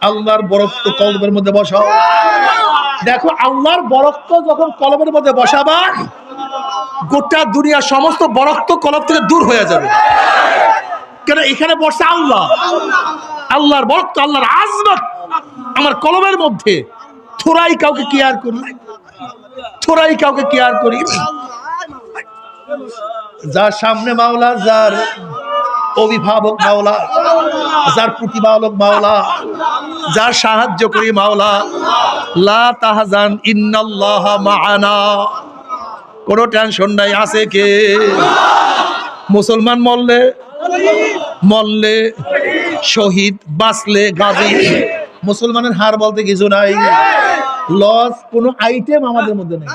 আল্লাহর বরক্ত কলবের মধ্যে বসাও। দেখো, আল্লাহর বরক্ত যখন কলবের মধ্যে বসাবা, গোটা দুনিয়া সমস্ত বরক্ত কলব থেকে দূর হয়ে যাবে। কেন? এখানে বসে আল্লাহ। আল্লাহর বরক্ত, আল্লাহর আজমত আমার কলমের মধ্যে। থোড়াই কাউকে কেয়ার করি। থোড়াই কাউকে কেয়ার করি। যার সামনে মাওলা, যার অভিভাবক মাওলা, যার প্রতিপালক মাওলা, যার সাহায্য করি মাওলা, লা তাহজান ইন্নাল্লাহ মাআনা। কোনো টেনশন নাই, আছে কে? মুসলমান মরলে মরলে শহীদ, বাঁচলে গাজী। মুসলমানের হার বলতে কিছু নাই। লস কোনো আইটেম আমাদের মধ্যে নেই।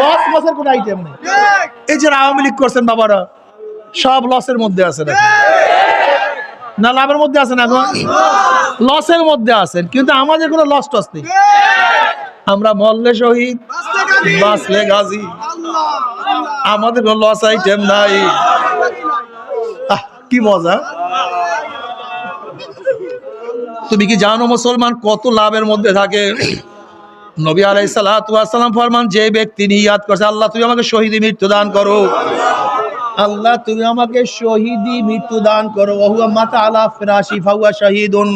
লস লসের কোনো আইটেম নেই। এই যে আওয়ামী লীগ করছেন বাবারা সব লসের মধ্যে আছে না, লাভের মধ্যে আছেন এখন? লসের মধ্যে আছেন, কিন্তু আমাদের কোনো লস টস নেই। আমরা মরলে শহীদ, বাঁচলে গাজী। আমাদের কোনো লস আইটেম নাই। কি মজা। তুমি কি জানো মুসলমান কত লাভের মধ্যে থাকে? নবী আলাই ফরমান, যে ব্যক্তি নিয়াত করছে, আল্লাহ তুমি আমাকে শহীদ মৃত্যু দান করো। আল্লাহ তুমি আমাকে শহীদি মৃত্যু দান করো। ওহুয়া মাতা আলা ফিরাশি ফাহুয়া শাহিদুন।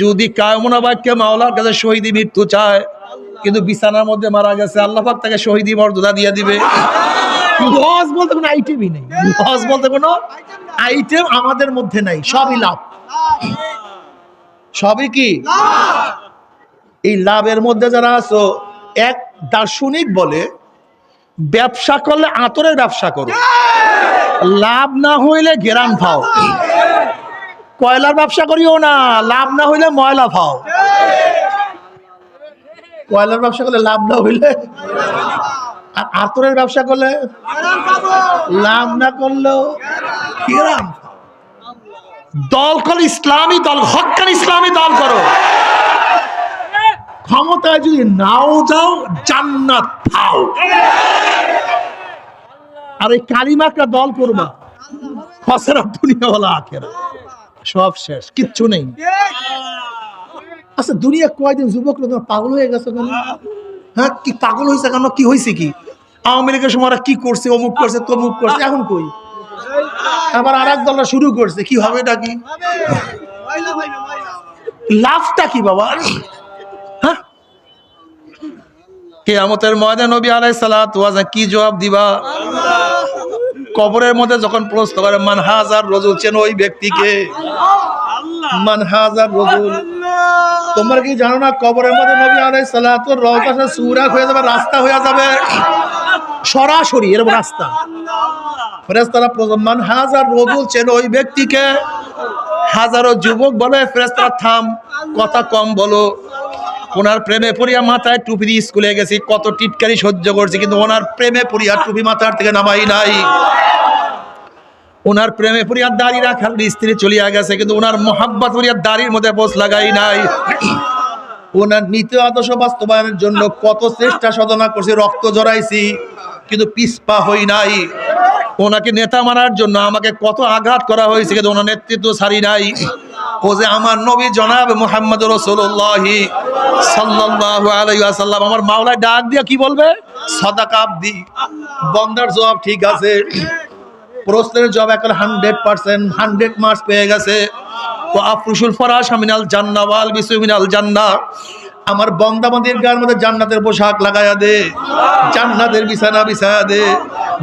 যদি কায়মনা বাক্যে মাওলার কাছে শহীদি মৃত্যু চায় কিন্তু বিছানার মধ্যে মারা গেছে আল্লাহ পাক তাকে শহীদি মর্যাদা দিয়ে দিবে। লস বলতে কোনো আইটেমই নেই। লস বলতে কোনো আইটেম আমাদের মধ্যে নাই সবই লাভ। সবই কি? এই লাভের মধ্যে যারা আছো এক দার্শনিক বলে ব্যবসা করলে আতরের ব্যবসা করো। লাভ না হইলে গেরান ফাও কয়লার ব্যবসা করিও না, লাভ না হইলে ময়লা ফাও কয়লার ব্যবসা করলে লাভ না হইলে আর আতরের ব্যবসা করলে লাভ না করলেও গেরান। দল করো ইসলামী দল হকান ইসলামী দল করো। ক্ষমতায় যদি নাও যাও, জান্নাত পাও। আর এই কালিমাকা দল করবা সব শেষ, কিচ্ছু নেই। আচ্ছা দুনিয়া কয়দিন যুবক লোক পাগল হয়ে গেছে কেন? হ্যাঁ কি পাগল হয়েছে কেন? কি হয়েছে কি? আওয়ামী লীগের সময় কি করছে, অমুক করছে, তমুক করছে, এখন কই? আবার আর এক দলরা শুরু করছে, কি হবে এটা কি? লাভটা কি বাবা? হ্যাঁ? কেয়ামতের ময়দান নবী আলাই সালাত কি জবাব দিবা? কবরের মধ্যে যখন প্রশ্ন করে মান হাজার রজুল? চেন ওই ব্যক্তিকে। মান হাজার রজুল? তোমরা কি জানো না কবরের মধ্যে নবী আলাই সালাত রহতা সুরাক হয়ে যাবে রাস্তা হয়ে যাবে। সরাসরি এরকম রাস্তা। ফেরেস্তারা মান হাজার রজুল? চেন ওই ব্যক্তিকে। হাজারো যুবক বলে ফেরেস্তারা থাম কথা কম বলো। ওনার প্রেমে পড়িয়া মাথায় টুপি দিয়ে স্কুলে গেছি, কত টিটকারি সহ্য করছি, কিন্তু ওনার প্রেমে পড়িয়া টুপি মাথার থেকে নামাই নাই। ওনার প্রেমে পড়িয়া দাড়ি রাখার স্ত্রী চলিয়া গেছে, কিন্তু ওনার মোহাব্বত পড়িয়া দাড়ির মধ্যে বোস লাগাই নাই। ওনার নীতি আদর্শ বাস্তবায়নের জন্য কত চেষ্টা সাধনা করছি, রক্ত জড়াইছি কিন্তু পিসপা হই নাই। ওনাকে নেতা মারার জন্য আমাকে কত আঘাত করা হয়েছে, কিন্তু ওনার নেতৃত্ব ছাড়ি নাই। ও আমার নবী জনাব মোহাম্মদ রসুল্লাহ সাল্লাল্লাহু আলাইহি ওয়াসাল্লাম, আমার মাওলায় ডাক দিয়া কি বলবে? সদাকা আব্দি। বন্দার জবাব ঠিক আছে। প্রশ্নের জবাব এখন হান্ড্রেড পার্সেন্ট, হান্ড্রেড মার্কস পেয়ে গেছে। ও আফরুসুল ফরাস মিনাল জান্না ওয়াল বিসু মিনাল জান্না। আমার বন্দাবান্দির গায়ের মধ্যে জান্নাতের পোশাক লাগায়া দে। জান্নাতের বিছানা বিছায়া দে।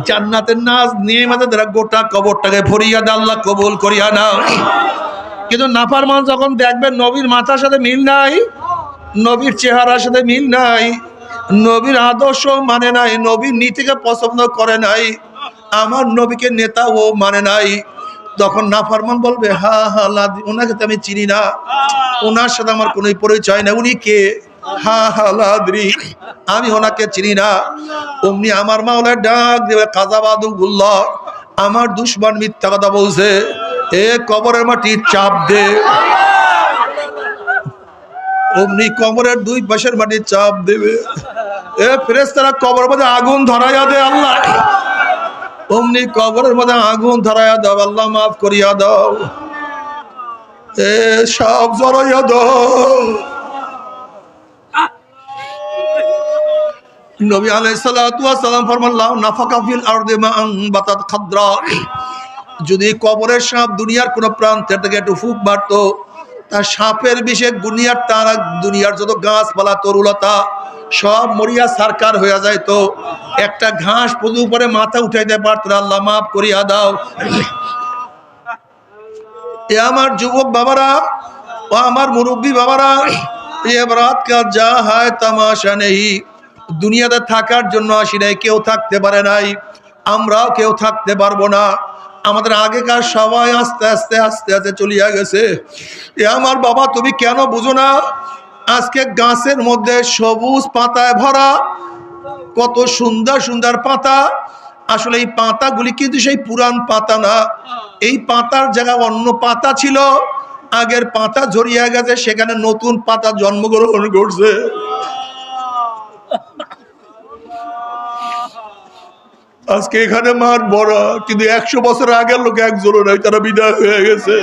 জান্নাতের নাচ নিয়ে মাঝে তারা গোটা কবরটাকে ভরিয়া দে, আল্লাহ কবুল করিয়া না কিন্তু নাফারমান যখন দেখবেন, নবীর মাথার সাথে মিল নাই, নবীর চেহারার সাথে মিল নাই, নবীর আদর্শ মানে নাই, নবীর নীতিকে পছন্দ করে নাই, আমার নবীকে নেতা ও মানে নাই। তখন নাফারমান বলবে, হা হা ওনাকে তো আমি চিনি না, ওনার সাথে আমার কোনো পরিচয় না উনি কে? হা হা আমি ওনাকে চিনি না, অমনি আমার মা মাওলায় ডাক দেবে কাজাবাদু গুল্লা আমার দুশ্মন মিথ্যা কথা বলছে। এ কবরের মাটি চাপ দে। অমনি কবরের দুই পাশের মাটি চাপ দেবে। এ ফ্রেশ তারা কবর মধ্যে আগুন ধরাইয়া দে আল্লাহ। অমনি কবরের মধ্যে আগুন ধরাইয়া দাও, আল্লাহ মাফ করিয়া দাও। এ সব জড়াইয়া দাও। নবী আলাইহিস সালাতু ওয়াস সালাম ফরমাল্লাহ নাফাকা ফিল আরদি মাআন বাতাত খাদরা। যদি কবরের সাপ দুনিয়ার কোন প্রান্তে থেকে একটু ফুক মারতো, তার সাপের বিষে দুনিয়ার তারা, দুনিয়ার যত গাছপালা, তরুলতা, সব মরিয়া সারকার হয়ে যায় তো একটা ঘাস পদু উপরে মাথা উঠাইতে পারত আল্লাহ মাফ করিয়া দাও। এ আমার যুবক বাবারা, ও আমার মুরব্বী বাবারা, এ রাত কা যা হায় তামাশা নেই। দুনিয়াতে থাকার জন্য আসি নাই, কেউ থাকতে পারে নাই। আমরাও কেউ থাকতে পারব না। আমাদের আগেকার সবাই আস্তে আস্তে আস্তে আস্তে চলিয়া গেছে। এ আমার বাবা, তুমি কেন বুঝো না? আজকে গাছের মধ্যে সবুজ পাতায় ভরা, কত সুন্দর সুন্দর পাতা। আসলে এই পাতাগুলি কিন্তু সেই পুরান পাতা না। এই পাতার জায়গায় অন্য পাতা ছিল। আগের পাতা ঝরিয়া গেছে, সেখানে নতুন পাতা জন্মগ্রহণ করছে। আজকে এখানে মাঠ বড় কিন্তু একশো বছর আগের লোক একজনও নাই, তারা বিদায় হয়ে গেছে।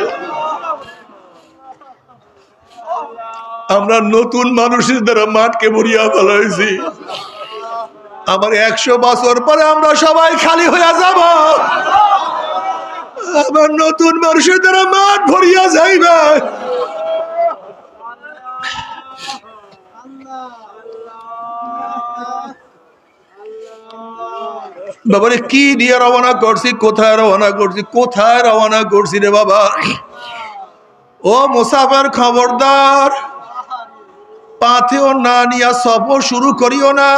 আমরা নতুন মানুষের দ্বারা মাঠকে ভরিয়া ফেলাইছি। আবার একশো বছর পরে আমরা সবাই খালি হইয়া যাব। আবার নতুন মানুষের দ্বারা মাঠ ভরিয়া যাইবে। বাবারে, কি দিয়ে রওনা করছি, কোথায় রওনা করছি, কোথায় রওনা করছি রে বাবা? ও মুসাফার খবরদার। পাথেও না নিয়া সফর শুরু করিও না।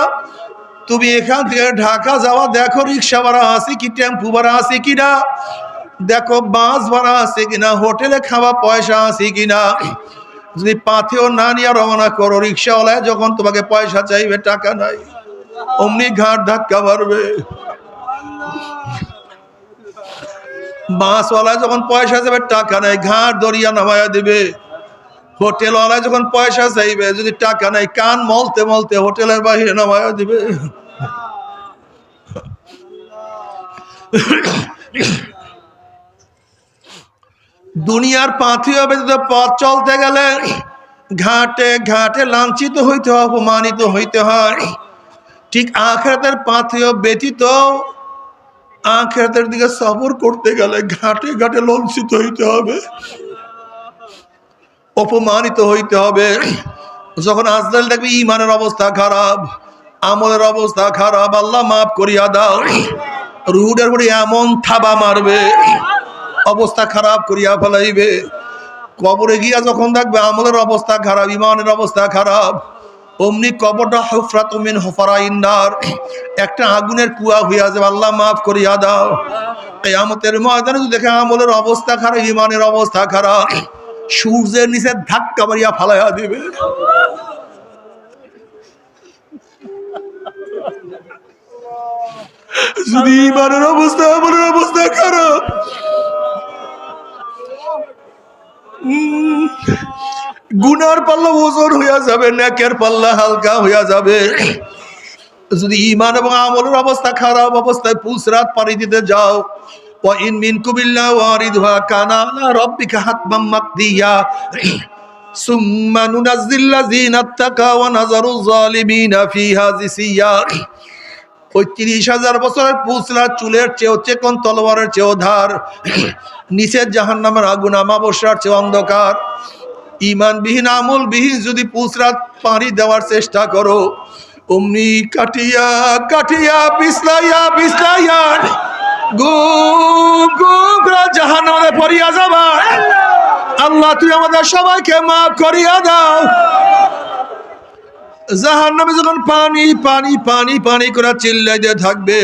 তুমি এখান থেকে ঢাকা যাওয়া, দেখো রিক্সা ভাড়া আছে কি, টেম্পু ভাড়া আছে কিনা দেখো বাস ভাড়া আছে কিনা হোটেলে খাওয়া পয়সা আছে কিনা যদি পাথেও না নিয়ে রওনা করো, রিক্সাওয়ালায় যখন তোমাকে পয়সা চাইবে, টাকা নাই, অমনি ঘাট ধাক্কা মারবে। বাসওয়ালায় যখন পয়সা যাবে টাকা নাই ঘাট দরিয়া নামায়া দিবে। হোটেলওয়ালায় যখন পয়সা চাইবে, যদি টাকা নাই, কান মলতে মলতে হোটেলের বাহিরে নামায়া দিবে। দুনিয়ার পাথিও ব্যতীত পথ চলতে গেলে, ঘাটে ঘাটে লাঞ্ছিত হইতে হয়, অপমানিত হইতে হয়। ঠিক আখেরাতের পাথিও ব্যতীত আখেরাতের দিকে সফর করতে গেলে ঘাটে ঘাটে লঞ্চিত হইতে হবে। অপমানিত হইতে হবে। যখন আজদাল দেখবে ইমানের অবস্থা খারাপ, আমলের অবস্থা খারাপ, আল্লাহ মাফ করিয়া দাও। রুডের পরে এমন থাবা মারবে, অবস্থা খারাপ করিয়া ফেলাইবে। কবরে গিয়া যখন দেখবে আমলের অবস্থা খারাপ, ইমানের অবস্থা খারাপ অমনি কবরটা হফরা তুমিন হফারা ইন্দার একটা আগুনের কুয়া হইয়া যাবে, আল্লাহ মাফ করিয়া দাও। এই আমতের ময়দানে যদি দেখে আমলের অবস্থা খারাপ ইমানের অবস্থা খারাপ, সূর্যের নিচে ধাক্কা মারিয়া ফালাইয়া দিবে। যদি ইমানের অবস্থা, আমলের অবস্থা খারাপ গুনার পাল্লা ওজন হইয়া যাবে ন্যাকের পাল্লা হালকা হইয়া যাবে। যদি ইমান এবং আমলের অবস্থা খারাপ অবস্থায় পুষ রাত পাড়ি দিতে যাও ইন মিন কুবিল্লা ওয়ারিদুহা কানা আলা রব্বিকা হাতমাম মাকদিয়া। সুম্মা নুনাজ্জিল্লাযিনা আত্তাকা ওয়া নাযারু যালিমিনা ফিহা জিসিয়া পঁয়ত্রিশ হাজার বছরের পুসরা চুলের চেয়েও চেকন তলোয়ারের চেয়েও ধার। নিচের জাহান নামের আগুন আমাবস্যার চেয়ে অন্ধকার। ইমানবিহীন আমলবিহীন যদি পুসরাত পানি দেওয়ার চেষ্টা করো, অমনি কাটিয়া কাটিয়া গুম করে জাহান তুই আমাদের সবাইকে মাফ করিয়া নামে যখন পানি পানি পানি পানি করে চিল্লাইতে থাকবে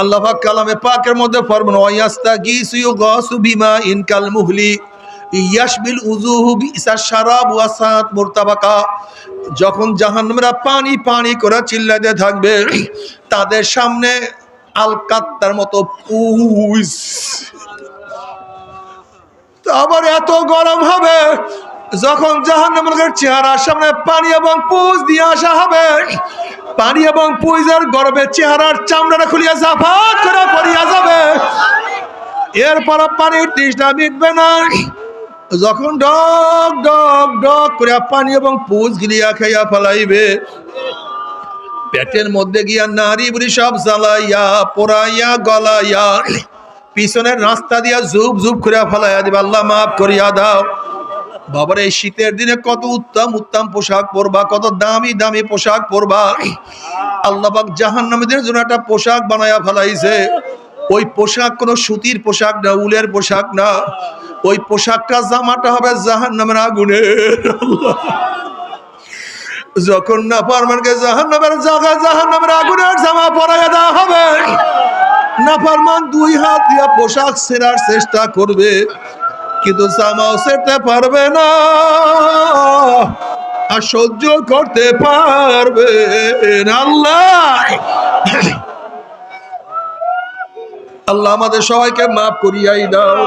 আল্লাহ পাক কালামে পাকের মধ্যে ফরমান ওয়াস্তা গিসু গাসু বিমা ইনকাল মুহলি ইয়াশবিল উজুহু বিসা শারাব ওয়াসাত মুরতাবাকা। যখন জাহান্নামীরা পানি পানি করে চিল্লাইতে থাকবে, তাদের সামনে আলকাত্তার মতো পুইস। আবার এত গরম হবে, যখন জাহান্নামের চেহারার সামনে পানি এবং পুজ দিয়ে আসা হবে পানি এবং পুইজার গর্বে চেহারার চামড়াটা খুলিয়া জাফাত করে পড়িয়া যাবে। এরপর পানির তৃষ্ণা মিটবে না। যখন ডক ডক ডক করে পানি এবং পুজ গিলিয়া খাইয়া ফেলাইবে, পেটের মধ্যে গিয়া নারী বুড়ি সব জ্বালাইয়া, পোড়াইয়া, গলাইয়া, পিছনের রাস্তা দিয়া ঝুপ ঝুপ করিয়া ফেলাইয়া দিবা। আল্লাহ মাফ করিয়া দাও। বাবার, এই শীতের দিনে কত উত্তম উত্তম পোশাক পরবা, কত দামি দামি পোশাক পরবা। আল্লাহবাক জাহান নামীদের জন্য একটা পোশাক বানায়া ফেলাইছে। ওই পোশাক কোনো সুতির পোশাক না, উলের পোশাক না। ওই পোশাকটা জামাটা হবে জাহান নামের আগুনে। যখন না পারমানকে জাহান নামের জায়গা জাহান নামের আগুনের জামা পরাইয়া দেওয়া হবে, না পারমান দুই হাত দিয়া পোশাক সেরার চেষ্টা করবে। কিন্তু জামাও সেরতে পারবে না। আর সহ্য করতে পারবে আল্লাহ। আল্লাহ আমাদের সবাইকে মাফ করিয়াই দাও।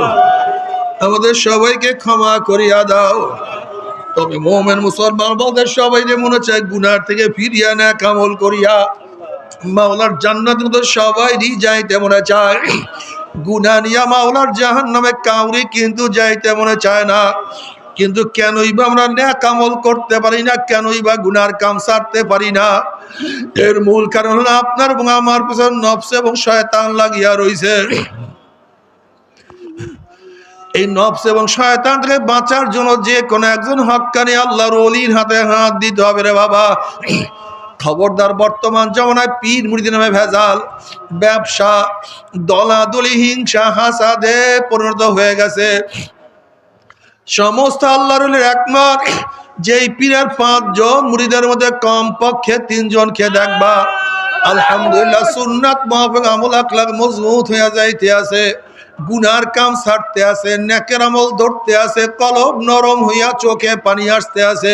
আমাদের সবাইকে ক্ষমা করিয়া দাও। তবে মোমেন মুসলমান বলতে সবাই যে মনে চায় গুনার থেকে ফিরিয়া না কামল করিয়া, মাওলার জান্নাত সবাই যাই মনে চায়। গুনা নিয়া মাওলার জাহান নামে কাউরি কিন্তু যাইতে মনে চায় না। কিন্তু কেনই বা আমরা ন্যাকামল করতে পারি না, কেনই বা গুনার কাম সারতে পারি না। এর মূল কারণ হলো আপনার এবং আমার পিছনে নফস এবং শয়তান লাগিয়া রইছে। এই নফস এবং শয়তান থেকে বাঁচার জন্য যে কোনো একজন হক্কানি আল্লাহর অলির হাতে হাত দিতে হবে রে বাবা। খবরদার বর্তমান জমানায় পীর মুড়িদি নামে ভেজাল, ব্যবসা, দলাদলি, হিংসা, হাসাদে পরিণত হয়ে গেছে। সমস্ত আল্লাহর অলির একমত যেই পীরের পাঁচজন মুড়িদের মধ্যে কম পক্ষে তিনজন খেয়ে দেখবা। আলহামদুলিল্লাহ, সুন্নাত মাহফিক আমল আখলাক মজবুত হয়ে যাইতে আছে। গুনার কাম ছাড়তে আছে, নেকের আমল ধরতে আছে, কলব নরম হইয়া চোখে পানি আসতে আছে।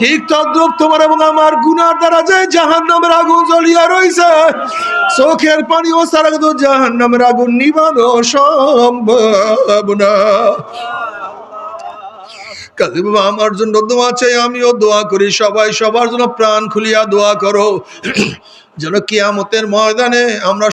ঠিক তদ্রুপ তোমার এবং আমার গুনার দ্বারা যে জাহান নামের আগুন জ্বলিয়া রইছে, চোখের পানি ও সারা কিন্তু জাহান নামের আগুন নিবানো সম্ভব না। আমার জন্য দোয়া চাই, আমিও দোয়া করি। সবাই সবার জন্য প্রাণ খুলিয়া দোয়া করো। যেন কিয়ামতের ময়দানে আমরা